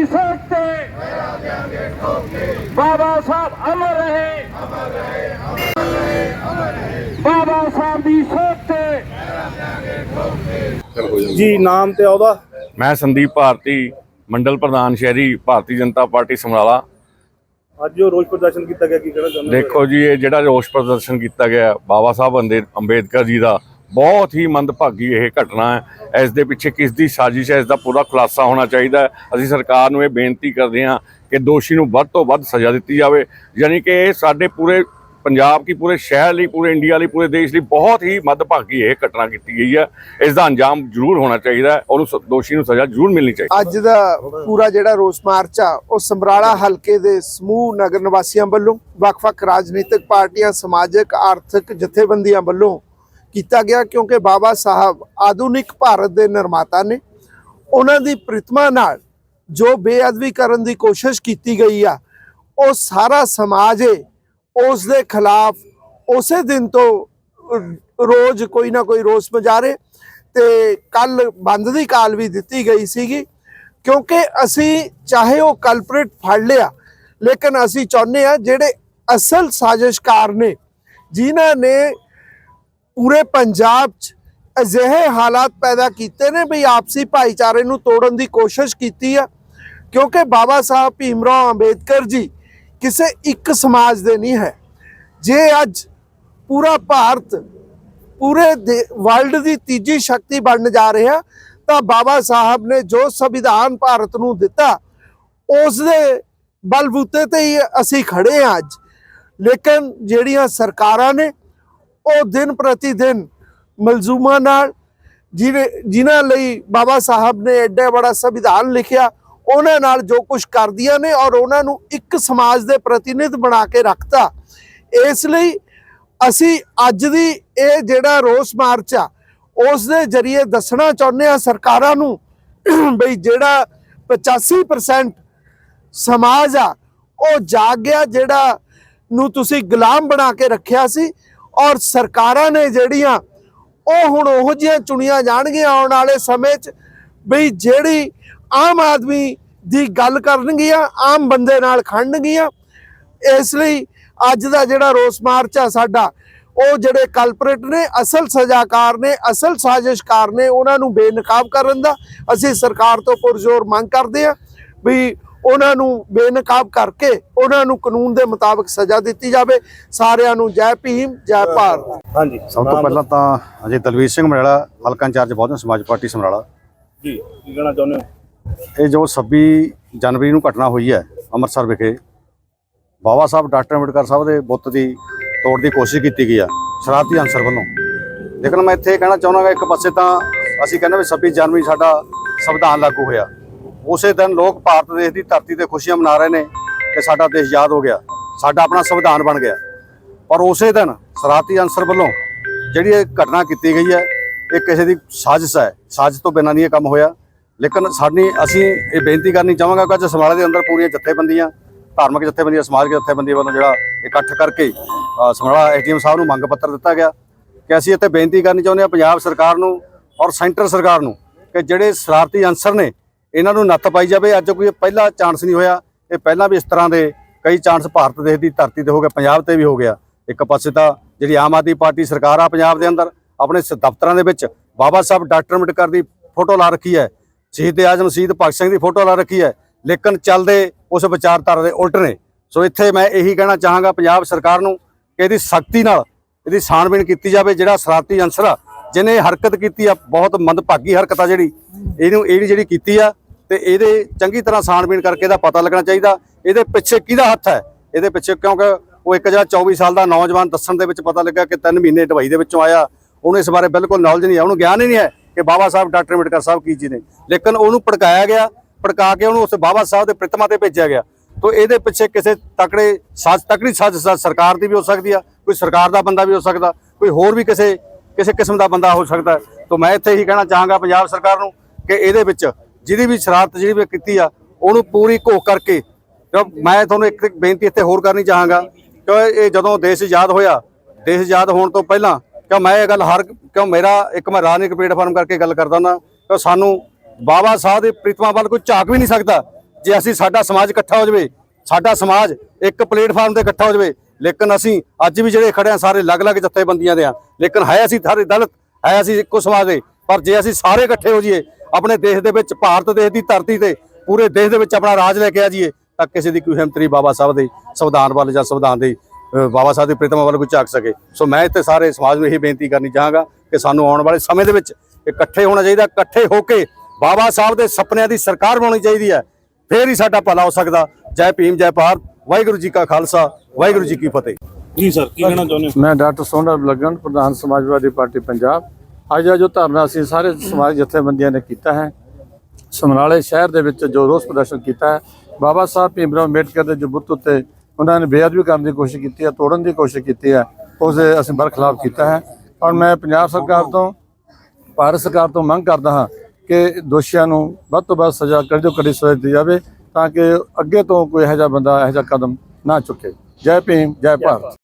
की सड़क पे बाबा साहब अमर रहे बाबा ਦੀ ਸੋਚ ਜੀ ਨਾਮ ਤੇ ਉਹਦਾ। ਮੈਂ ਸੰਦੀਪ ਭਾਰਤੀ ਮੰਡਲ ਪ੍ਰਧਾਨ ਸ਼ਹਿਰੀ ਭਾਰਤੀ ਜਨਤਾ ਪਾਰਟੀ ਸਮਰਾਲਾ। ਅੱਜ ਜੋ ਰੋਸ ਪ੍ਰਦਰਸ਼ਨ ਕੀਤਾ ਗਿਆ ਕੀ ਕਿਹੜਾ ਦੇਖੋ ਜੀ ਇਹ ਜਿਹੜਾ ਰੋਸ ਪ੍ਰਦਰਸ਼ਨ ਕੀਤਾ ਗਿਆ ਬਾਬਾ ਸਾਹਿਬ ਅੰਬੇਦਕਰ ਜੀ ਦਾ ਬਹੁਤ ਹੀ ਮੰਦਭਾਗੀ ਇਹ ਘਟਨਾ ਹੈ। ਇਸ ਦੇ ਪਿੱਛੇ ਕਿਸ ਦੀ ਸਾਜ਼ਿਸ਼ ਹੈ, ਇਸ ਦਾ ਪੂਰਾ ਖੁਲਾਸਾ ਹੋਣਾ ਚਾਹੀਦਾ ਹੈ। ਅਸੀਂ ਸਰਕਾਰ ਨੂੰ ਇਹ ਬੇਨਤੀ ਕਰਦੇ ਹਾਂ ਕਿ ਦੋਸ਼ੀ ਨੂੰ ਵੱਧ ਤੋਂ ਵੱਧ ਸਜ਼ਾ ਦਿੱਤੀ ਜਾਵੇ। ਯਾਨੀ ਕਿ ਇਹ ਸਾਡੇ ਪੂਰੇ ਪੰਜਾਬ ਕੀ ਪੂਰੇ ਸ਼ਹਿਰ ਲਈ, ਪੂਰੇ ਇੰਡੀਆ ਲਈ, ਪੂਰੇ ਦੇਸ਼ ਲਈ ਬਹੁਤ ਹੀ ਮੰਦਭਾਗੀ ਇਹ ਘਟਨਾ ਕੀਤੀ ਗਈ ਹੈ। ਇਸ ਦਾ ਅੰਜਾਮ ਜ਼ਰੂਰ ਹੋਣਾ ਚਾਹੀਦਾ ਹੈ। ਉਹਨੂੰ ਦੋਸ਼ੀ ਨੂੰ ਸਜ਼ਾ ਜ਼ਰੂਰ ਮਿਲਣੀ ਚਾਹੀਦੀ ਅੱਜ ਦਾ ਪੂਰਾ ਜਿਹੜਾ ਰੋਸ ਮਾਰਚ ਆ, ਉਹ ਸਮਰਾਲਾ ਹਲਕੇ ਦੇ ਸਮੂਹ ਨਗਰ ਨਿਵਾਸੀਆਂ ਵੱਲੋਂ ਵੱਖ-ਵੱਖ ਰਾਜਨੀਤਿਕ ਪਾਰਟੀਆਂ, ਸਮਾਜਿਕ, ਆਰਥਿਕ ਜਥੇਬੰਦੀਆਂ ਵੱਲੋਂ ਕੀਤਾ ਗਿਆ ਕਿਉਂਕਿ ਬਾਬਾ ਸਾਹਿਬ ਆਧੁਨਿਕ ਭਾਰਤ ਦੇ ਨਿਰਮਾਤਾ ਨੇ। ਉਹਨਾਂ ਦੀ ਪ੍ਰਤਿਮਾ ਨਾਲ ਜੋ ਬੇਅਦਬੀ ਕਰਨ ਦੀ ਕੋਸ਼ਿਸ਼ ਕੀਤੀ ਗਈ ਆ, ਉਹ ਸਾਰਾ ਸਮਾਜ ਏ, ਉਸ ਦੇ ਖਿਲਾਫ ਉਸੇ ਦਿਨ ਤੋਂ ਰੋਜ਼ ਕੋਈ ਨਾ ਕੋਈ ਰੋਸ ਮਜ਼ਾਰੇ ਤੇ ਕੱਲ ਬੰਦ ਦੀ ਕਾਲ ਵੀ ਦਿੱਤੀ ਗਈ ਸੀਗੀ। ਕਿਉਂਕਿ ਅਸੀਂ ਚਾਹੇ ਉਹ ਕਲਪ੍ਰਿਟ ਫੜ ਲਿਆ, ਲੇਕਿਨ ਅਸੀਂ ਚਾਹੁੰਦੇ ਆ ਜਿਹੜੇ ਅਸਲ ਸਾਜ਼ਿਸ਼ਕਾਰ ਨੇ, ਜਿਨ੍ਹਾਂ ਨੇ ਪੂਰੇ ਪੰਜਾਬ 'ਚ ਅਜਿਹੇ ਹਾਲਾਤ ਪੈਦਾ ਕੀਤੇ ਨੇ ਵੀ ਆਪਸੀ ਭਾਈਚਾਰੇ ਨੂੰ ਤੋੜਨ ਦੀ ਕੋਸ਼ਿਸ਼ ਕੀਤੀ ਆ। ਕਿਉਂਕਿ ਬਾਬਾ ਸਾਹਿਬ ਭੀਮਰਾਓ ਅੰਬੇਦਕਰ ਜੀ ਕਿਸੇ ਇੱਕ ਸਮਾਜ ਦੇ ਨਹੀਂ ਹੈ। ਜੇ ਅੱਜ ਪੂਰਾ ਭਾਰਤ ਪੂਰੇ ਵਰਲਡ ਦੀ ਤੀਜੀ ਸ਼ਕਤੀ ਬਣਨ ਜਾ ਰਿਹਾ, ਤਾਂ ਬਾਬਾ ਸਾਹਿਬ ਨੇ ਜੋ ਸੰਵਿਧਾਨ ਭਾਰਤ ਨੂੰ ਦਿੱਤਾ ਉਸ ਦੇ ਬਲਬੂਤੇ ਤੇ ਹੀ ਅਸੀਂ ਖੜੇ ਹਾਂ ਅੱਜ। ਲੇਕਿਨ ਜਿਹੜੀਆਂ ਸਰਕਾਰਾਂ ਨੇ ਉਹ ਦਿਨ ਪ੍ਰਤੀ ਦਿਨ ਮਲਜ਼ੂਮਾਂ ਨਾਲ ਜਿਹਨੇ ਜਿਨ੍ਹਾਂ ਲਈ ਬਾਬਾ ਸਾਹਿਬ ਨੇ ਐਡਾ ਬੜਾ ਸੰਵਿਧਾਨ ਲਿਖਿਆ, ਉਹਨਾਂ ਨਾਲ ਜੋ ਕੁਝ ਕਰਦੀਆਂ ਨੇ ਔਰ ਉਹਨਾਂ ਨੂੰ ਇੱਕ ਸਮਾਜ ਦੇ ਪ੍ਰਤੀਨਿਧ ਬਣਾ ਕੇ ਰੱਖਤਾ। ਇਸ ਲਈ ਅਸੀਂ ਅੱਜ ਦੀ ਇਹ ਜਿਹੜਾ ਰੋਸ ਮਾਰਚ ਆ, ਉਸ ਦੇ ਜ਼ਰੀਏ ਦੱਸਣਾ ਚਾਹੁੰਦੇ ਆ ਸਰਕਾਰਾਂ ਨੂੰ ਬਈ ਜਿਹੜਾ 85% ਸਮਾਜ ਆ, ਉਹ ਜਾਗ ਗਿਆ ਜਿਹੜਾ ਨੂੰ ਤੁਸੀਂ ਗੁਲਾਮ ਬਣਾ ਕੇ ਰੱਖਿਆ ਸੀ ਔਰ ਸਰਕਾਰਾਂ ਨੇ ਜਿਹੜੀਆਂ ਉਹ ਹੁਣ ਉਹੋ ਜਿਹੀਆਂ ਚੁਣੀਆਂ ਜਾਣਗੀਆਂ ਆਉਣ ਵਾਲੇ ਸਮੇਂ 'ਚ ਵੀ ਜਿਹੜੀ ਆਮ ਆਦਮੀ ਦੀ ਗੱਲ ਕਰਨਗੀਆਂ, ਆਮ ਬੰਦੇ ਨਾਲ ਖੜਨਗੀਆਂ, ਇਸ ਲਈ ਅੱਜ ਦਾ ਜਿਹੜਾ ਰੋਸ ਮਾਰਚ ਆ ਸਾਡਾ, ਉਹ ਜਿਹੜੇ ਕਲਪਰੇਟ ਨੇ, ਅਸਲ ਸਜ਼ਾਕਾਰ ਨੇ, ਅਸਲ ਸਾਜ਼ਿਸ਼ਕਾਰ ਨੇ, ਉਹਨਾਂ ਨੂੰ ਬੇਨਕਾਬ ਕਰਨ ਦਾ ਅਸੀਂ ਸਰਕਾਰ ਤੋਂ ਪੁਰਜ਼ੋਰ ਮੰਗ ਕਰਦੇ ਆ ਵੀ ਉਹਨਾਂ ਨੂੰ ਬੇਨਕਾਬ ਕਰਕੇ ਉਹਨਾਂ ਨੂੰ ਕਾਨੂੰਨ ਦੇ ਮੁਤਾਬਕ ਸਜ਼ਾ ਦਿੱਤੀ ਜਾਵੇ। ਸਾਰਿਆਂ ਨੂੰ ਜੈ ਭੀਮ ਜੈ ਭਾਰਤ। ਹਾਂਜੀ ਸਭ ਤੋਂ ਪਹਿਲਾਂ ਤਾਂ ਅਜੇ ਦਲਵੀਰ ਸਿੰਘ ਮਰੇਲਾ ਹਲਕਾ ਇੰਚਾਰਜ ਬਹੁਜਨ ਸਮਾਜ ਪਾਰਟੀ ਸਮਰਾਲਾ। ਜੀ ਕੀ ਕਹਿਣਾ ਚਾਹੁੰਦੇ ਹੋ? ਇਹ ਜੋ 26 ਜਨਵਰੀ ਨੂੰ ਘਟਨਾ ਹੋਈ ਹੈ ਅੰਮ੍ਰਿਤਸਰ ਵਿਖੇ ਬਾਬਾ ਸਾਹਿਬ ਡਾਕਟਰ ਅੰਬੇਡਕਰ ਸਾਹਿਬ ਦੇ ਬੁੱਤ ਦੀ ਤੋੜ ਦੀ ਕੋਸ਼ਿਸ਼ ਕੀਤੀ ਗਈ ਆ ਸ਼ਰਾਰਤੀ ਅਨਸਰ ਵੱਲੋਂ। ਲੇਕਿਨ ਮੈਂ ਇੱਥੇ ਕਹਿਣਾ ਚਾਹੁੰਦਾ ਕਿ ਇੱਕ ਪਾਸੇ ਤਾਂ ਅਸੀਂ ਕਹਿੰਦੇ ਵੀ 26 ਜਨਵਰੀ ਸਾਡਾ ਸੰਵਿਧਾਨ ਲਾਗੂ ਹੋਇਆ। ਉਸੇ ਦਿਨ ਲੋਕ ਭਾਰਤ ਦੇਸ਼ ਦੀ ਧਰਤੀ ਤੇ ਖੁਸ਼ੀਆਂ ਮਨਾ ਰਹੇ ਨੇ ਕਿ ਸਾਡਾ ਦੇਸ਼ ਆਜ਼ਾਦ ਹੋ ਗਿਆ ਸਾਡਾ ਆਪਣਾ ਸੰਵਿਧਾਨ ਬਣ ਗਿਆ। ਪਰ ਉਸੇ ਦਿਨ ਸ਼ਰਾਰਤੀ ਅਨਸਰ ਵੱਲੋਂ ਜਿਹੜੀ ਇਹ ਘਟਨਾ ਕੀਤੀ ਗਈ ਹੈ ਇਹ ਕਿਸੇ ਦੀ ਸਾਜ਼ਿਸ਼ ਹੈ। ਸਾਜ਼ਿਸ਼ ਤੋਂ ਬਿਨਾਂ ਨਹੀਂ ਇਹ ਕੰਮ ਹੋਇਆ। ਲੇਕਿਨ ਸਾਡੀ ਅਸੀਂ ਇਹ ਬੇਨਤੀ ਕਰਨੀ ਚਾਹਾਂਗਾ ਕਿ ਅੱਜ ਸਮਾਲੇ ਦੇ ਅੰਦਰ ਪੂਰੀਆਂ ਜਥੇਬੰਦੀਆਂ ਧਾਰਮਿਕ ਜਥੇਬੰਦੀਆਂ ਸਮਾਜਿਕ ਜਥੇਬੰਦੀਆਂ ਵੱਲੋਂ ਜਿਹੜਾ ਇਕੱਠ ਕਰਕੇ ਅ, ਸਮਰਾਲਾ ਐਸਡੀਐਮ ਸਾਹਿਬ ਨੂੰ ਮੰਗ ਪੱਤਰ ਦਿੱਤਾ ਗਿਆ ਕਿ ਅਸੀਂ ਇੱਥੇ ਬੇਨਤੀ ਕਰਨੀ ਚਾਹੁੰਦੇ ਹਾਂ ਪੰਜਾਬ ਸਰਕਾਰ ਨੂੰ ਔਰ ਸੈਂਟਰ ਸਰਕਾਰ ਨੂੰ ਕਿ ਜਿਹੜੇ ਸ਼ਰਾਰਤੀ ਅਨਸਰ ਨੇ ਇਹਨਾਂ ਨੂੰ ਨੱਥ ਪਾਈ ਜਾਵੇ। ਅੱਜ ਕੋਈ ਪਹਿਲਾ ਚਾਂਸ ਨਹੀਂ ਹੋਇਆ। ਇਹ ਪਹਿਲਾਂ ਵੀ ਇਸ ਤਰ੍ਹਾਂ ਦੇ ਕਈ ਚਾਂਸ ਭਾਰਤ ਦੇਸ਼ ਦੀ ਧਰਤੀ ਤੇ ਹੋ ਗਏ, ਪੰਜਾਬ ਤੇ ਵੀ ਹੋ ਗਿਆ। ਇੱਕ ਪਾਸੇ ਤਾਂ ਜਿਹੜੀ ਆਮ ਆਦਮੀ ਪਾਰਟੀ ਸਰਕਾਰ ਆ ਪੰਜਾਬ ਦੇ ਅੰਦਰ, ਆਪਣੇ ਸ- ਦਫ਼ਤਰਾਂ ਦੇ ਵਿੱਚ ਬਾਬਾ ਸਾਹਿਬ ਡਾਕਟਰ ਅੰਬੇਡਕਰ ਦੀ ਫੋਟੋ ਲਾ ਰੱਖੀ ਹੈ। ਸ਼ਹੀਦ ਆਜ਼ਮ, ਸ਼ਹੀਦ ਭਗਤ ਸਿੰਘ ਦੀ ਫੋਟੋ ਲਾ ਰੱਖੀ ਹੈ। ਲੇਕਿਨ ਚੱਲਦੇ ਉਸ ਵਿਚਾਰਧਾਰਾ ਦੇ ਉਲਟ ਨੇ। ਸੋ ਇੱਥੇ ਮੈਂ ਇਹੀ ਕਹਿਣਾ ਚਾਹਾਂਗਾ ਪੰਜਾਬ ਸਰਕਾਰ ਨੂੰ ਕਿ ਇਹਦੀ ਸਖਤੀ ਨਾਲ ਇਹਦੀ ਛਾਣਬੀਣ ਕੀਤੀ ਜਾਵੇ। ਜਿਹੜਾ ਸ਼ਰਾਰਤੀ ਅੰਸਰ ਆ, ਜਿਹਨੇ ਹਰਕਤ ਕੀਤੀ ਆ, ਬਹੁਤ ਮੰਦਭਾਗੀ ਹਰਕਤ ਆ ਜਿਹੜੀ, ਇਹਨੂੰ ਇਹਦੀ ਜਿਹੜੀ ਕੀਤੀ ਆ ਤੇ ਇਹਦੇ ਚੰਗੀ ਤਰ੍ਹਾਂ ਛਾਣਬੀਣ ਕਰਕੇ ਇਹਦਾ ਪਤਾ ਲੱਗਣਾ ਚਾਹੀਦਾ। ਇਹਦੇ ਪਿੱਛੇ ਕਿਹਦਾ ਹੱਥ ਹੈ? ਇਹਦੇ ਪਿੱਛੇ ਕਿਉਂਕਿ ਉਹ ਇੱਕ ਜਿਹੜਾ 24 ਸਾਲ ਦਾ ਨੌਜਵਾਨ ਦੱਸਣ ਦੇ ਵਿੱਚ ਪਤਾ ਲੱਗਾ ਕਿ 3 ਮਹੀਨੇ ਦਵਾਈ ਦੇ ਵਿੱਚੋਂ ਆਇਆ। ਉਹਨੂੰ ਇਸ ਬਾਰੇ ਬਿਲਕੁਲ ਨੌਲੇਜ ਨਹੀਂ ਹੈ। ਉਹਨੂੰ ਗਿਆਨ ਹੀ ਨਹੀਂ ਹੈ ਕਿ ਬਾਬਾ ਸਾਹਿਬ, ਡਾਕਟਰ ਅੰਬੇਡਕਰ ਸਾਹਿਬ ਕੀ ਜੀ ਨੇ। ਲੇਕਿਨ ਉਹਨੂੰ ਭੜਕਾਇਆ ਗਿਆ, ਭੜਕਾ ਕੇ ਉਹਨੂੰ ਉਸ ਬਾਬਾ ਸਾਹਿਬ ਦੇ ਪ੍ਰਤਿਮਾ ਤੇ ਭੇਜਿਆ ਗਿਆ। ਤੋ ਇਹਦੇ ਪਿੱਛੇ ਕਿਸੇ ਤਕੜੇ ਸਾਜ਼, ਤਕੜੀ ਸਾਜ਼ ਸਾਜ਼ ਸਰਕਾਰ ਦੀ ਵੀ ਹੋ ਸਕਦੀ ਆ, ਕੋਈ ਸਰਕਾਰ ਦਾ ਬੰਦਾ ਵੀ ਹੋ ਸਕਦਾ, ਕੋਈ ਹੋਰ ਵੀ ਕਿਸੇ ਕਿਸੇ ਕਿਸਮ ਦਾ ਬੰਦਾ ਹੋ ਸਕਦਾ। ਹੈ। ਮੈਂ ਇੱਥੇ ਹੀ ਕਹਿਣਾ ਚਾਹਾਂਗਾ ਪੰਜਾਬ ਸਰਕਾਰ ਨੂੰ ਕਿ ਇਹਦੇ ਵਿੱਚ ਜਿਹਦੀ ਵੀ ਸ਼ਰਾਰਤ ਜਿਹੜੀ ਵੀ ਕੀਤੀ ਆ, ਉਹਨੂੰ ਪੂਰੀ ਘੋਖ ਕਰਕੇ ਕਿਉਂ ਮੈਂ ਤੁਹਾਨੂੰ ਇੱਕ ਇੱਕ ਬੇਨਤੀ ਇੱਥੇ ਹੋਰ ਕਰਨੀ ਚਾਹਾਂਗਾ ਕਿ ਇਹ ਜਦੋਂ ਦੇਸ਼ ਆਜ਼ਾਦ ਹੋਇਆ, ਦੇਸ਼ ਆਜ਼ਾਦ ਹੋਣ ਤੋਂ ਪਹਿਲਾਂ ਕਿਉਂ ਮੈਂ ਇਹ ਗੱਲ ਹਰ ਕਿਉਂ ਮੇਰਾ ਇੱਕ ਮੈਂ ਰਾਜਨੀਤਿਕ ਪਲੇਟਫਾਰਮ ਕਰਕੇ ਗੱਲ ਕਰਦਾ ਨਾ ਕਿ ਸਾਨੂੰ ਬਾਬਾ ਸਾਹਿਬ ਦੇ ਪ੍ਰੀਤਮਾ ਵੱਲ ਕੋਈ ਝਾਕ ਵੀ ਨਹੀਂ ਸਕਦਾ, ਜੇ ਅਸੀਂ ਸਾਡਾ ਸਮਾਜ ਇਕੱਠਾ ਹੋ ਜਾਵੇ, ਸਾਡਾ ਸਮਾਜ ਇੱਕ ਪਲੇਟਫਾਰਮ ਤੇ ਇਕੱਠਾ ਹੋ ਜਾਵੇ, ਲੇਕਿਨ ਅਸੀਂ ਅੱਜ ਵੀ ਜਿਹੜੇ ਖੜੇ ਆ ਸਾਰੇ ਅਲੱਗ-ਅਲੱਗ ਜਥੇਬੰਦੀਆਂ ਦੇ ਆ ਲੇਕਿਨ ਹੈ ਅਸੀਂ ਸਾਰੇ ਦਲਿਤ, ਹੈ ਅਸੀਂ ਇੱਕੋ ਸਮਾਜ ਦੇ ਪਰ ਜੇ ਅਸੀਂ ਸਾਰੇ ਇਕੱਠੇ ਹੋ ਜਾਈਏ ਆਪਣੇ ਦੇਸ਼ ਦੇ ਵਿੱਚ ਭਾਰਤ ਦੇਸ਼ ਦੀ ਧਰਤੀ ਤੇ ਪੂਰੇ ਦੇਸ਼ ਦੇ ਵਿੱਚ ਆਪਣਾ ਰਾਜ ਲੈ ਕੇ ਆ ਜਾਈਏ ਤਾਂ ਕਿਸੇ ਦੀ ਕੋਈ ਹਿੰਮਤ ਨਹੀਂ ਬਾਬਾ ਸਾਹਿਬ ਦੇ ਸੰਵਿਧਾਨ ਵੱਲ ਜਾਂ ਸੰਵਿਧਾਨ ਦੇ ਬਾਬਾ ਸਾਹਿਬ ਦੀ ਪ੍ਰੀਤਮਾ ਵੱਲ ਕੋਈ ਝਾਕ ਸਕੇ। ਸੋ ਮੈਂ ਇੱਥੇ ਸਾਰੇ ਸਮਾਜ ਨੂੰ ਇਹ ਬੇਨਤੀ ਕਰਨੀ ਚਾਹਾਂਗਾ ਕਿ ਸਾਨੂੰ ਆਉਣ ਵਾਲੇ ਸਮੇਂ ਦੇ ਵਿੱਚ ਇਕੱਠੇ ਹੋਣਾ ਚਾਹੀਦਾ ਇਕੱਠੇ ਹੋ ਕੇ ਬਾਬਾ ਸਾਹਿਬ ਦੇ ਸੁਪਨਿਆਂ ਦੀ ਸਰਕਾਰ ਬਣਾਉਣੀ ਚਾਹੀਦੀ ਹੈ। ਫੇਰ ਹੀ ਸਾਡਾ ਭਲਾ ਹੋ ਸਕਦਾ। ਜੈ ਭੀਮ ਜੈ ਭਾਰਤ। ਵਾਹਿਗੁਰੂ ਜੀ ਕਾ ਖਾਲਸਾ ਵਾਹਿਗੁਰੂ ਜੀ ਕੀ ਫਤਿਹ। ਜੀ ਸਰ ਕੀ ਕਹਿਣਾ ਚਾਹੁੰਦੇ ਹੋ? ਮੈਂ ਡਾਕਟਰ ਸੋਨਾ ਲਗਨ ਪ੍ਰਧਾਨ ਸਮਾਜਵਾਦੀ ਪਾਰਟੀ ਪੰਜਾਬ। ਅੱਜ ਦਾ ਜੋ ਧਰਨਾ ਅਸੀਂ ਸਾਰੇ ਸਮਾਜ ਜਥੇਬੰਦੀਆਂ ਨੇ ਕੀਤਾ ਹੈ। ਸਮਰਾਲੇ ਸ਼ਹਿਰ ਦੇ ਵਿੱਚ ਜੋ ਰੋਸ ਪ੍ਰਦਰਸ਼ਨ ਕੀਤਾ ਹੈ, ਬਾਬਾ ਸਾਹਿਬ ਭੀਮਰਾਓ ਅੰਬੇਡਕਰ ਦੇ ਜੋ ਬੁੱਤ ਉੱਤੇ ਉਹਨਾਂ ਨੇ ਬੇਅਦਬੀ ਕਰਨ ਦੀ ਕੋਸ਼ਿਸ਼ ਕੀਤੀ ਹੈ, ਤੋੜਨ ਦੀ ਕੋਸ਼ਿਸ਼ ਕੀਤੀ ਹੈ, ਉਸ ਦੇ ਅਸੀਂ ਬਰਖਲਾਫ ਕੀਤਾ ਹੈ। ਔਰ ਮੈਂ ਪੰਜਾਬ ਸਰਕਾਰ ਤੋਂ, ਭਾਰਤ ਸਰਕਾਰ ਤੋਂ ਮੰਗ ਕਰਦਾ ਹਾਂ ਕਿ ਦੋਸ਼ੀਆਂ ਨੂੰ ਵੱਧ ਤੋਂ ਵੱਧ ਸਜ਼ਾ ਕੜੀ ਤੋਂ ਕੜੀ ਸਜ਼ਾ ਦਿੱਤੀ ਜਾਵੇ ਤਾਂ ਕਿ ਅੱਗੇ ਤੋਂ ਕੋਈ ਇਹੋ ਜਿਹਾ ਬੰਦਾ, ਇਹੋ ਜਿਹਾ ਕਦਮ ਨਾ ਚੁੱਕੇ। ਜੈ ਭੀਮ, ਜੈ ਭਾਰਤ।